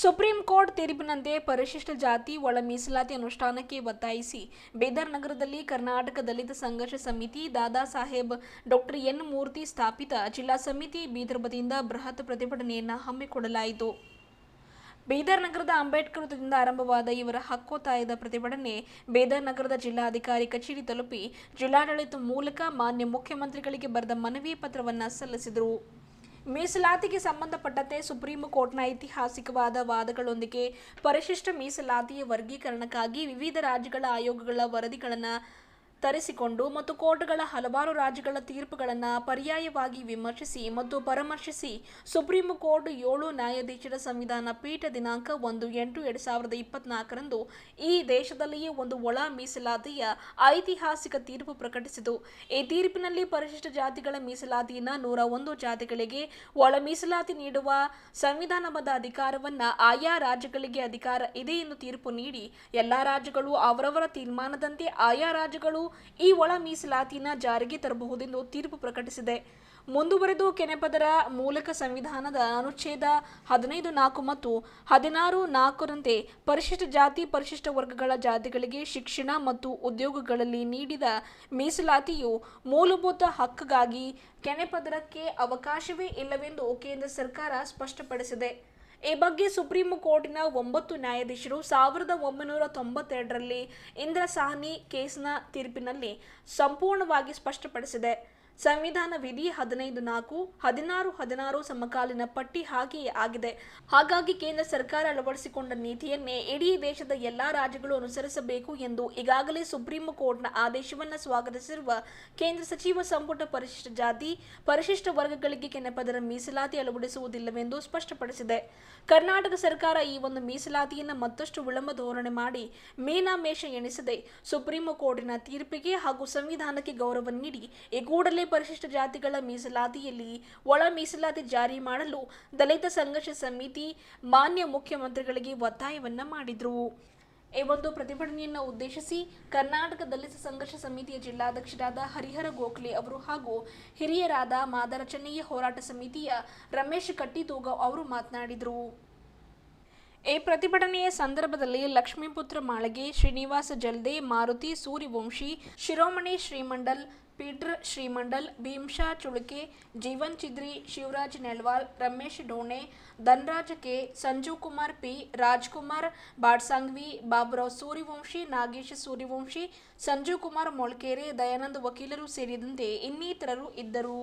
Supreme court ತೀರ್ಪಿನಂತೆ ಪರಿಶಿಷ್ಟ ಜಾತಿ ಒಳ ಮೀಸಲಾತಿ ಅನುಷ್ಠಾನಕ್ಕೆ ಒತ್ತಾಯಿಸಿ ಬೀದರ್ ನಗರದಲ್ಲಿ ಕರ್ನಾಟಕ ದಲಿತ ಸಂಘರ್ಷ ಸಮಿತಿ ದಾದಾ ಸಾಹೇಬ್ ಡಾಕ್ಟರ್ ಎನ್ ಮೂರ್ತಿ ಸ್ಥಾಪಿತ ಜಿಲ್ಲಾ ಸಮಿತಿ ಬೀದರ್ ವತಿಯಿಂದ ಬೃಹತ್ ಪ್ರತಿಭಟನೆಯನ್ನು ಹಮ್ಮಿಕೊಳ್ಳಲಾಯಿತು. ಬೀದರ್ ನಗರದ ಅಂಬೇಡ್ಕರ್ ವೃತ್ತದಿಂದ ಆರಂಭವಾದ ಇವರ ಹಕ್ಕೊತ್ತಾಯದ ಪ್ರತಿಭಟನೆ ಬೀದರ್ ನಗರದ ಜಿಲ್ಲಾಧಿಕಾರಿ ಕಚೇರಿ ತಲುಪಿ ಜಿಲ್ಲಾಡಳಿತ ಮೂಲಕ ಮಾನ್ಯ ಮುಖ್ಯಮಂತ್ರಿಗಳಿಗೆ ಬರೆದ ಮನವಿ ಪತ್ರವನ್ನು ಸಲ್ಲಿಸಿದರು. ಮೀಸಲಾತಿಗೆ ಸಂಬಂಧಪಟ್ಟಂತೆ ಸುಪ್ರೀಂ ಕೋರ್ಟ್ನ ಐತಿಹಾಸಿಕವಾದ ವಾದಗಳೊಂದಿಗೆ ಪರಿಶಿಷ್ಟ ಮೀಸಲಾತಿಯ ವರ್ಗೀಕರಣಕ್ಕಾಗಿ ವಿವಿಧ ರಾಜ್ಯಗಳ ಆಯೋಗಗಳ ವರದಿಗಳನ್ನು ತರಿಸಿಕೊಂಡು ಮತ್ತು ಕೋರ್ಟ್ಗಳ ಹಲವಾರು ರಾಜ್ಯಗಳ ತೀರ್ಪುಗಳನ್ನು ಪರ್ಯಾಯವಾಗಿ ವಿಮರ್ಶಿಸಿ ಮತ್ತು ಪರಾಮರ್ಶಿಸಿ ಸುಪ್ರೀಂ ಕೋರ್ಟ್ ಏಳು ನ್ಯಾಯಾಧೀಶರ ಸಂವಿಧಾನ ಪೀಠ ದಿನಾಂಕ ಒಂದು ಎಂಟು ಎರಡು ಸಾವಿರದ ಇಪ್ಪತ್ನಾಲ್ಕರಂದು ಈ ದೇಶದಲ್ಲಿಯೇ ಒಂದು ಒಳ ಮೀಸಲಾತಿಯ ಐತಿಹಾಸಿಕ ತೀರ್ಪು ಪ್ರಕಟಿಸಿತು. ಈ ತೀರ್ಪಿನಲ್ಲಿ ಪರಿಶಿಷ್ಟ ಜಾತಿಗಳ ಮೀಸಲಾತಿಯನ್ನು ನೂರ ಒಂದು ಜಾತಿಗಳಿಗೆ ಒಳ ಮೀಸಲಾತಿ ನೀಡುವ ಸಂವಿಧಾನಬದ್ಧ ಅಧಿಕಾರವನ್ನು ಆಯಾ ರಾಜ್ಯಗಳಿಗೆ ಅಧಿಕಾರ ಇದೆ ಎಂದು ತೀರ್ಪು ನೀಡಿ. ಎಲ್ಲ ರಾಜ್ಯಗಳು ಅವರವರ ತೀರ್ಮಾನದಂತೆ ಆಯಾ ರಾಜ್ಯಗಳು ಈ ಒಳ ಮೀಸಲಾತಿನ ಜಾರಿಗೆ ತರಬಹುದೆಂದು ತೀರ್ಪು ಪ್ರಕಟಿಸಿದೆ. ಮುಂದುವರೆದು ಕೆನೆಪದರ ಮೂಲಕ ಸಂವಿಧಾನದ ಅನುಚ್ಛೇದ ಹದಿನೈದು ನಾಲ್ಕು ಮತ್ತು ಹದಿನಾರು ನಾಲ್ಕರಂತೆ ಪರಿಶಿಷ್ಟ ಜಾತಿ, ಪರಿಶಿಷ್ಟ ವರ್ಗಗಳ ಜಾತಿಗಳಿಗೆ ಶಿಕ್ಷಣ ಮತ್ತು ಉದ್ಯೋಗಗಳಲ್ಲಿ ನೀಡಿದ ಮೀಸಲಾತಿಯು ಮೂಲಭೂತ ಹಕ್ಕಾಗಿ ಕೆನೆಪದರಕ್ಕೆ ಅವಕಾಶವೇ ಇಲ್ಲವೆಂದು ಕೇಂದ್ರ ಸರ್ಕಾರ ಸ್ಪಷ್ಟಪಡಿಸಿದೆ. ಈ ಬಗ್ಗೆ ಸುಪ್ರೀಂ ಕೋರ್ಟಿನ ಒಂಬತ್ತು ನ್ಯಾಯಾಧೀಶರು ಸಾವಿರದ ಒಂಬೈನೂರ ತೊಂಬತ್ತೆರಡರಲ್ಲಿ ಇಂದ್ರ ಸಾಹ್ನಿ ಕೇಸ್ನ ತೀರ್ಪಿನಲ್ಲಿ ಸಂಪೂರ್ಣವಾಗಿ ಸ್ಪಷ್ಟಪಡಿಸಿದೆ. ಸಂವಿಧಾನ ವಿಧಿ ಹದಿನೈದು ನಾಲ್ಕು, ಹದಿನಾರು ಹದಿನಾರು ಸಮಕಾಲೀನ ಪಟ್ಟಿ ಹಾಗೆಯೇ ಆಗಿದೆ. ಹಾಗಾಗಿ ಕೇಂದ್ರ ಸರ್ಕಾರ ಅಳವಡಿಸಿಕೊಂಡ ನೀತಿಯನ್ನೇ ಇಡೀ ದೇಶದ ಎಲ್ಲಾ ರಾಜ್ಯಗಳು ಅನುಸರಿಸಬೇಕು ಎಂದು ಈಗಾಗಲೇ ಸುಪ್ರೀಂ ಕೋರ್ಟ್ನ ಆದೇಶವನ್ನು ಸ್ವಾಗತಿಸಿರುವ ಕೇಂದ್ರ ಸಚಿವ ಸಂಪುಟ ಪರಿಶಿಷ್ಟ ಜಾತಿ, ಪರಿಶಿಷ್ಟ ವರ್ಗಗಳಿಗೆ ಕೆನೆಪದರ ಮೀಸಲಾತಿ ಅಳವಡಿಸುವುದಿಲ್ಲವೆಂದು ಸ್ಪಷ್ಟಪಡಿಸಿದೆ. ಕರ್ನಾಟಕ ಸರ್ಕಾರ ಈ ಒಂದು ಮೀಸಲಾತಿಯನ್ನು ಮತ್ತಷ್ಟು ವಿಳಂಬ ಧೋರಣೆ ಮಾಡಿ ಮೀನಾಮೇಷ ಎಣಿಸದೆ. ಸುಪ್ರೀಂ ಕೋರ್ಟಿನ ತೀರ್ಪಿಗೆ ಹಾಗೂ ಸಂವಿಧಾನಕ್ಕೆ ಗೌರವ ನೀಡಿ ಈ ಕೂಡಲೇ ಪರಿಶಿಷ್ಟ ಜಾತಿಗಳ ಮೀಸಲಾತಿಯಲ್ಲಿ ಒಳ ಮೀಸಲಾತಿ ಜಾರಿ ಮಾಡಲು ದಲಿತ ಸಂಘರ್ಷ ಸಮಿತಿ ಮಾನ್ಯ ಮುಖ್ಯಮಂತ್ರಿಗಳಿಗೆ ಒತ್ತಾಯವನ್ನ ಮಾಡಿದ್ರು. ಈ ಒಂದು ಪ್ರತಿಭಟನೆಯನ್ನು ಉದ್ದೇಶಿಸಿ ಕರ್ನಾಟಕ ದಲಿತ ಸಂಘರ್ಷ ಸಮಿತಿಯ ಜಿಲ್ಲಾಧ್ಯಕ್ಷರಾದ ಹರಿಹರ ಗೋಖಲೆ ಅವರು ಹಾಗೂ ಹಿರಿಯರಾದ ಮಾದರಚನೆಯ ಹೋರಾಟ ಸಮಿತಿಯ ರಮೇಶ್ ಕಟ್ಟಿತೂಗ ಅವರು ಮಾತನಾಡಿದರು. ಈ ಪ್ರತಿಭಟನೆಯ ಸಂದರ್ಭದಲ್ಲಿ Lakshmiputra Malage, Srinivas Jalde, Maruti Suryavanshi, Shiromani Shrimandal Peter Shrimandal Bhimsha Chuluke, Jeevan Chidri, Shivraj Nelwal, Ramesh Done, Dhanraj K, Sanjeev Kumar P, Rajkumar, Badsangvi, Baburao Suryavanshi, Nagesh Suryavanshi, Sanjeev Kumar Molkere, Dayanand ವಕೀಲರು ಸೇರಿದಂತೆ ಇನ್ನಿತರರು ಇದ್ದರು.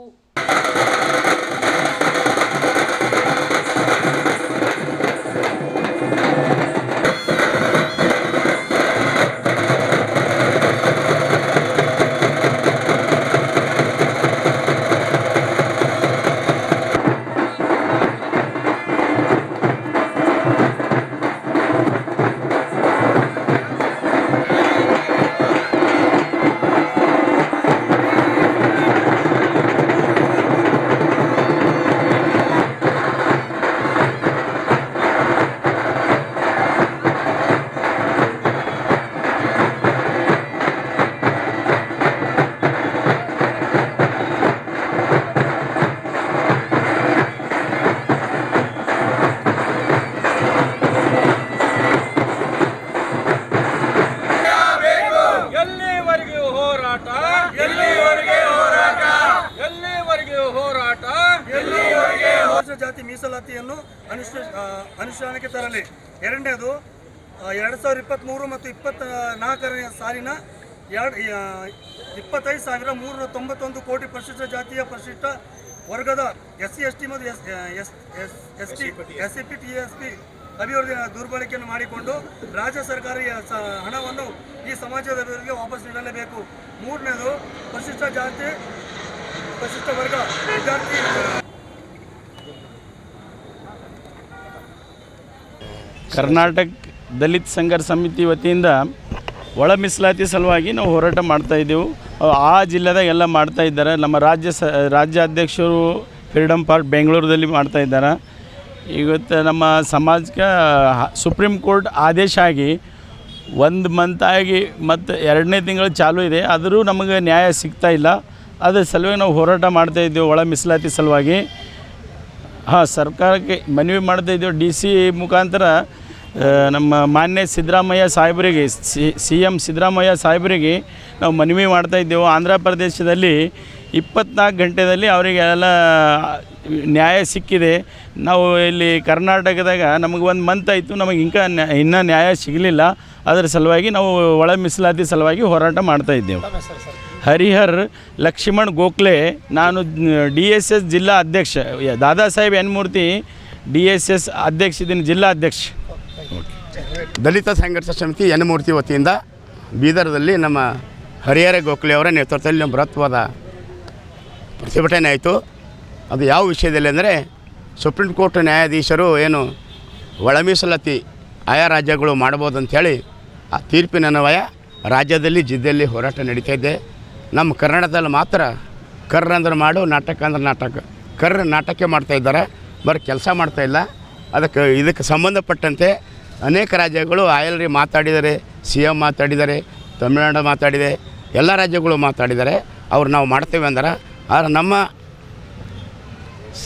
ಮೀಸಲಾತಿಯನ್ನು ಅನುಷ್ಠ ಅನುಷ್ಠಾನಕ್ಕೆ ತರಲಿ. ಎರಡನೇದು ಎರಡು ಸಾವಿರದ ಇಪ್ಪತ್ತ್ಮೂರು ಮತ್ತು ಇಪ್ಪತ್ತ ನಾಲ್ಕನೇ ಸಾಲಿನ ಎರಡು ಇಪ್ಪತ್ತೈದು ಸಾವಿರ ಮೂರುನೂರ ತೊಂಬತ್ತೊಂದು ಕೋಟಿ ಪರಿಶಿಷ್ಟ ಜಾತಿಯ ಪರಿಶಿಷ್ಟ ವರ್ಗದ ಎಸ್ ಸಿ ಎಸ್ ಟಿ ಮತ್ತು S S S S T S C P, T S P ಅಭಿವೃದ್ಧಿ ದುರ್ಬಳಕೆಯನ್ನು ಮಾಡಿಕೊಂಡು ರಾಜ್ಯ ಸರ್ಕಾರಿ ಹಣವನ್ನು ಈ ಸಮಾಜದ ಅಭಿವೃದ್ಧಿಗೆ ವಾಪಸ್ ನೀಡಲೇಬೇಕು. ಮೂರನೇದು ಪರಿಶಿಷ್ಟ ಜಾತಿ ಪರಿಶಿಷ್ಟ ವರ್ಗ, ವಿದ್ಯಾರ್ಥಿ ಕರ್ನಾಟಕ ದಲಿತ ಸಂಘರ್ಷ ಸಮಿತಿ ವತಿಯಿಂದ ಒಳ ಮೀಸಲಾತಿ ಸಲುವಾಗಿ ನಾವು ಹೋರಾಟ ಮಾಡ್ತಾ ಇದ್ದೆವು. ಆ ಜಿಲ್ಲೆದಾಗ ಎಲ್ಲ ಮಾಡ್ತಾ ಇದ್ದಾರೆ. ನಮ್ಮ ರಾಜ್ಯ ಸ, ರಾಜ್ಯಾಧ್ಯಕ್ಷರು ಫ್ರೀಡಮ್ ಪಾರ್ಕ್ ಬೆಂಗಳೂರಲ್ಲಿ ಮಾಡ್ತಾ ಇದ್ದಾರೆ. ಇವತ್ತು ನಮ್ಮ ಸಮಾಜಕ್ಕೆ ಸುಪ್ರೀಂ ಕೋರ್ಟ್ ಆದೇಶ ಆಗಿ ಒಂದು ಮಂತ್ ಆಗಿ ಮತ್ತು ಎರಡನೇ ತಿಂಗಳು ಚಾಲೂ ಇದೆ. ಆದರೂ ನಮಗೆ ನ್ಯಾಯ ಸಿಗ್ತಾ ಇಲ್ಲ. ಅದರ ಸಲುವಾಗಿ ನಾವು ಹೋರಾಟ ಮಾಡ್ತಾ ಇದ್ದೇವೆ ಒಳ ಮೀಸಲಾತಿ ಸಲುವಾಗಿ. ಹಾಂ, ಸರ್ಕಾರಕ್ಕೆ ಮನವಿ ಮಾಡ್ತಾ ಇದ್ದೀವಿ. ಡಿ ಸಿ ಮುಖಾಂತರ ನಮ್ಮ ಮಾನ್ಯ ಸಿದ್ದರಾಮಯ್ಯ ಸಾಹೇಬರಿಗೆ, ಸಿ ಎಂ ಸಿದ್ದರಾಮಯ್ಯ ಸಾಹೇಬರಿಗೆ ನಾವು ಮನವಿ ಮಾಡ್ತಾ ಇದ್ದೆವು. ಆಂಧ್ರ ಪ್ರದೇಶದಲ್ಲಿ ಇಪ್ಪತ್ನಾಲ್ಕು ಗಂಟೆಯಲ್ಲಿ ಅವರಿಗೆ ಎಲ್ಲ ನ್ಯಾಯ ಸಿಕ್ಕಿದೆ. ನಾವು ಇಲ್ಲಿ ಕರ್ನಾಟಕದಾಗ ನಮಗೆ ಒಂದು ಮಂತ್ ಆಯಿತು, ನಮಗೆ ಇಂಕ ಇನ್ನೂ ನ್ಯಾಯ ಸಿಗಲಿಲ್ಲ. ಅದರ ಸಲುವಾಗಿ ನಾವು ಒಳ ಮೀಸಲಾತಿ ಸಲುವಾಗಿ ಹೋರಾಟ ಮಾಡ್ತಾ ಇದ್ದೆವು. ಹರಿಹರ್ ಲಕ್ಷ್ಮಣ್ ಗೋಖಲೆ, ನಾನು ಡಿ ಎಸ್ ಎಸ್ ಜಿಲ್ಲಾ ಅಧ್ಯಕ್ಷ Dada Saheb ಎನ್ಮೂರ್ತಿ D S S ಅಧ್ಯಕ್ಷ ಇದ್ದೀನಿ ಜಿಲ್ಲಾ ಅಧ್ಯಕ್ಷ. ದಲಿತ ಸಂಘರ್ಷ ಸಮಿತಿ ಯನಮೂರ್ತಿ ವತಿಯಿಂದ ಬೀದರ್ದಲ್ಲಿ ನಮ್ಮ ಹರಿಹರ ಗೋಖಲೆ ಅವರ ನೇತೃತ್ವದಲ್ಲಿ ನಮ್ಮ ಬೃಹತ್ವಾದ ಪ್ರತಿಭಟನೆ ಆಯಿತು. ಅದು ಯಾವ ವಿಷಯದಲ್ಲಿ ಅಂದರೆ ಸುಪ್ರೀಂ ಕೋರ್ಟ್ ನ್ಯಾಯಾಧೀಶರು ಏನು ಒಳ ಮೀಸಲಾತಿ ಆಯಾ ರಾಜ್ಯಗಳು ಮಾಡ್ಬೋದು ಅಂಥೇಳಿ ಆ ತೀರ್ಪಿನ ಅನ್ವಯ ರಾಜ್ಯದಲ್ಲಿ ಜಿದ್ದೆಯಲ್ಲಿ ಹೋರಾಟ ನಡೀತಾ ಇದೆ. ನಮ್ಮ ಕರ್ನಾಟಕದಲ್ಲಿ ಮಾತ್ರ ಕರ್ರ ಅಂದ್ರೆ ಮಾಡು, ನಾಟಕ ಅಂದ್ರೆ ನಾಟಕ. ಕರ್ರ ನಾಟಕ ಮಾಡ್ತಾ ಇದ್ದಾರೆ, ಬರೀ ಕೆಲಸ ಮಾಡ್ತಾ ಇಲ್ಲ. ಅದಕ್ಕೆ ಇದಕ್ಕೆ ಸಂಬಂಧಪಟ್ಟಂತೆ ಅನೇಕ ರಾಜ್ಯಗಳು ಆಯಲ್ರಿ ಮಾತಾಡಿದ್ದಾರೆ ಸಿ ಎಂ ಮಾತಾಡಿದ್ದಾರೆ ತಮಿಳುನಾಡು ಮಾತಾಡಿದೆ, ಎಲ್ಲ ರಾಜ್ಯಗಳು ಮಾತಾಡಿದ್ದಾರೆ ಅವ್ರು ನಾವು ಮಾಡ್ತೇವೆ ಅಂದ್ರೆ, ಆದರೆ ನಮ್ಮ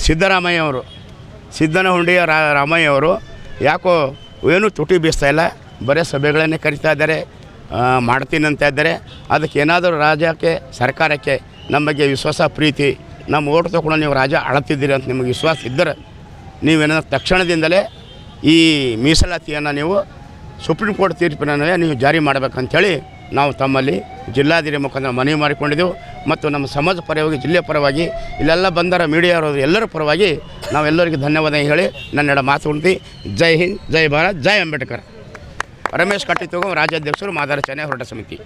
ಸಿದ್ದರಾಮಯ್ಯ ಅವರು ಸಿದ್ದನಹುಂಡಿಯ ರಾಮಯ್ಯ ಅವರು ಯಾಕೋ ಏನೂ ತುಟಿ ಬೀಸ್ತಾ ಇಲ್ಲ, ಬರೀ ಸಭೆಗಳನ್ನೇ ಕರಿತಾ ಇದ್ದಾರೆ ಮಾಡ್ತೀನಿ ಅಂತ ಇದ್ದಾರೆ, ಅದಕ್ಕೆ ಏನಾದರೂ ರಾಜ್ಯಕ್ಕೆ, ಸರ್ಕಾರಕ್ಕೆ ನಮ್ಮ ಬಗ್ಗೆ ವಿಶ್ವಾಸ, ಪ್ರೀತಿ, ನಮ್ಮ ಓಟ್ ತೊಗೊಂಡು ನೀವು ರಾಜ ಅಳತಿದ್ದೀರಿ ಅಂತ ನಿಮಗೆ ವಿಶ್ವಾಸ ಇದ್ದರೆ ನೀವೇನಾದ್ರು ತಕ್ಷಣದಿಂದಲೇ ಈ ಮೀಸಲಾತಿಯನ್ನು ನೀವು ಸುಪ್ರೀಂ ಕೋರ್ಟ್ ತೀರ್ಪಿನ ನೀವು ಜಾರಿ ಮಾಡಬೇಕಂಥೇಳಿ ನಾವು ತಮ್ಮಲ್ಲಿ ಜಿಲ್ಲಾಧಿಕಾರಿ ಮುಖಾಂತರ ಮನವಿ ಮಾಡಿಕೊಂಡಿದ್ದೆವು ಮತ್ತು ನಮ್ಮ ಸಮಾಜ ಪರವಾಗಿ, ಜಿಲ್ಲೆ ಪರವಾಗಿ, ಇಲ್ಲೆಲ್ಲ ಬಂದರ ಮೀಡಿಯಾರವರು ಎಲ್ಲರ ಪರವಾಗಿ ನಾವೆಲ್ಲರಿಗೆ ಧನ್ಯವಾದ ಹೇಳಿ ನನ್ನೆಡ ಮಾತು ಉಂಟು. ಜೈ ಹಿಂದ್, ಜೈ ಭಾರತ್, ಜೈ ಅಂಬೇಡ್ಕರ್. ರಮೇಶ್ ಕಟ್ಟಿತ್ತು ರಾಜ್ಯಾಧ್ಯಕ್ಷರು ಮಾದಾರ ಹೋರಾಟ ಸಮಿತಿ.